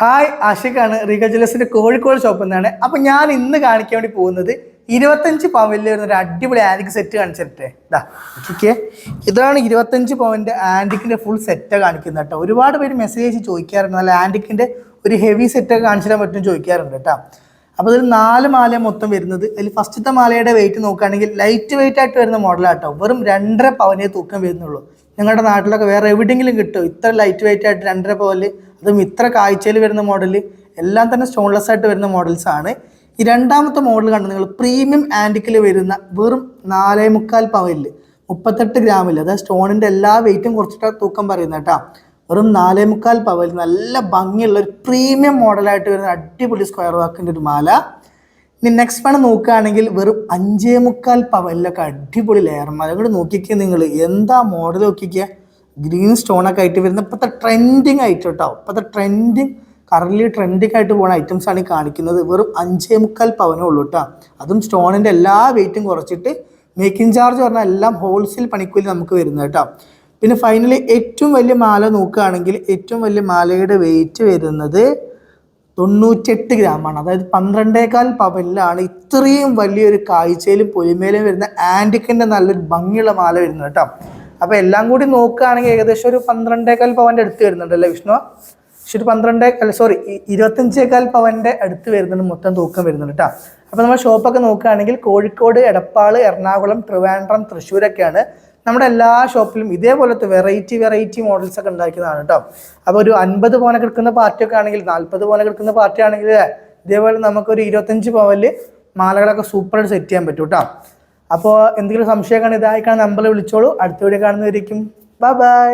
Hi ആഷിഖാണ്. റീഗ ജ്വല്ലേഴ്സിന്റെ Kozhikode ഷോപ്പിൽ നിന്നാണ്. അപ്പൊ ഞാൻ ഇന്ന് കാണിക്കാൻ വേണ്ടി പോകുന്നത് ഇരുപത്തഞ്ച് പവനിൽ വരുന്ന ഒരു അടിപൊളി ആന്റിക് സെറ്റ് കാണിച്ചിട്ടെ. ഇതാ നോക്കിക്കേ. ഇതാണ് ഇരുപത്തഞ്ച് പവന്റെ ആന്റിക്കിന്റെ ഫുൾ സെറ്റ് കാണിക്കുന്നത് കേട്ടോ. ഒരുപാട് പേര് മെസ്സേജ് ചോദിക്കാറുണ്ട്. നല്ല ആന്റിക്കിന്റെ ഒരു ഹെവി സെറ്റ് ഒക്കെ കാണിച്ചു തരാൻ പറ്റും ചോദിക്കാറുണ്ട് കേട്ടോ. അപ്പോൾ ഇതിൽ നാല് മാല മൊത്തം വരുന്നത്. അതിൽ ഫസ്റ്റത്തെ മാലയുടെ വെയിറ്റ് നോക്കുകയാണെങ്കിൽ ലൈറ്റ് വെയിറ്റ് ആയിട്ട് വരുന്ന മോഡലാട്ടോ വെറും രണ്ടര പവനേ തൂക്കം വരുന്നുള്ളൂ. നിങ്ങളുടെ നാട്ടിലൊക്കെ വേറെ എവിടെയെങ്കിലും കിട്ടും. ഇത്ര ലൈറ്റ് വെയിറ്റ് ആയിട്ട് രണ്ടര പവൽ അതും ഇത്ര കാഴ്ചയിൽ വരുന്ന മോഡൽ എല്ലാം തന്നെ സ്റ്റോൺലെസ് ആയിട്ട് വരുന്ന മോഡൽസ് ആണ്. ഈ രണ്ടാമത്തെ മോഡൽ കണ്ടു നിങ്ങൾ പ്രീമിയം ആന്റിക്കിൽ വരുന്ന വെറും നാലേ മുക്കാൽ പവനിൽ മുപ്പത്തെട്ട് ഗ്രാമിൽ അതായത് സ്റ്റോണിന്റെ എല്ലാ വെയിറ്റും കുറച്ചിട്ട് തൂക്കം പറയുന്നത് കേട്ടോ. വെറും നാലേ മുക്കാൽ പവൽ നല്ല ഭംഗിയുള്ള ഒരു പ്രീമിയം മോഡലായിട്ട് വരുന്ന അടിപൊളി സ്ക്വയർ വാക്കിന്റെ ഒരു മാല. ഇനി നെക്സ്റ്റ് പണം നോക്കുകയാണെങ്കിൽ വെറും അഞ്ചേ മുക്കാൽ പവലിലൊക്കെ അടിപൊളി ലെയർ മാല. കൂടെ നോക്കിക്കുക നിങ്ങൾ എന്താ മോഡൽ നോക്കിക്കുക ഗ്രീൻ സ്റ്റോണൊക്കെ ആയിട്ട് വരുന്ന ഇപ്പോഴത്തെ ട്രെൻഡിങ് ആയിട്ട് കേട്ടോ ഇപ്പോഴത്തെ ട്രെൻഡിങ് കറൻലി ട്രെൻഡിങ് ആയിട്ട് പോകുന്ന ഐറ്റംസ് ആണ് ഈ കാണിക്കുന്നത്. വെറും അഞ്ചേ മുക്കാൽ പവനേ ഉള്ളൂ കേട്ടോ അതും സ്റ്റോണിന്റെ എല്ലാ വെയിറ്റും കുറച്ചിട്ട് മേക്കിംഗ് ചാർജ് പറഞ്ഞാൽ എല്ലാം ഹോൾസെയിൽ പണിക്കൂലി നമുക്ക് വരുന്നത് കേട്ടോ പിന്നെ ഫൈനലി ഏറ്റവും വലിയ മാല നോക്കുകയാണെങ്കിൽ ഏറ്റവും വലിയ മാലയുടെ വെയിറ്റ് വരുന്നത് തൊണ്ണൂറ്റെട്ട് ഗ്രാമാണ് അതായത് പന്ത്രണ്ടേകാൽ പവനിലാണ് ഇത്രയും വലിയൊരു കാഴ്ചയിലും പൊലിമയിലും വരുന്ന ആന്റിക്കിന്റെ നല്ലൊരു ഭംഗിയുള്ള മാല വരുന്നത് കേട്ടോ അപ്പോൾ എല്ലാം കൂടി നോക്കുകയാണെങ്കിൽ ഏകദേശം ഒരു പന്ത്രണ്ടേക്കാൽ പവന്റെ അടുത്ത് വരുന്നുണ്ട് വരുന്നുണ്ടല്ലേ വിഷ്ണു? പക്ഷെ ഒരു പന്ത്രണ്ടേ അല്ല സോറി ഇരുപത്തഞ്ചേക്കാൽ പവന്റെ അടുത്ത് വരുന്നുണ്ട് മൊത്തം തൂക്കം വരുന്നുണ്ട് കേട്ടോ അപ്പോൾ നമ്മൾ ഷോപ്പൊക്കെ നോക്കുകയാണെങ്കിൽ കോഴിക്കോട് എടപ്പാൾ എറണാകുളം ട്രിവാൻഡ്രം തൃശ്ശൂരൊക്കെയാണ് നമ്മുടെ എല്ലാ ഷോപ്പിലും ഇതേപോലത്തെ വെറൈറ്റി വെറൈറ്റി മോഡൽസ് ഒക്കെ ഉണ്ടാക്കുന്നതാണ് കേട്ടോ അപ്പോൾ ഒരു അൻപത് കിടക്കുന്ന പാർട്ടി ഒക്കെ ആണെങ്കിൽ നാൽപ്പത് പോനെ കിടക്കുന്ന പാർട്ടി ആണെങ്കിൽ ഇതേപോലെ നമുക്കൊരു ഇരുപത്തഞ്ച് പവനിൽ മാലകളൊക്കെ സൂപ്പറായിട്ട് സെറ്റ് ചെയ്യാൻ പറ്റും കേട്ടോ അപ്പോൾ എന്തെങ്കിലും സംശയം കാണുക ഇതായി ഇതായിക്കാണ് നമ്പറിൽ വിളിച്ചോളൂ. അടുത്ത വീഡിയോ കാണുന്നവരിക്കും. Bye bye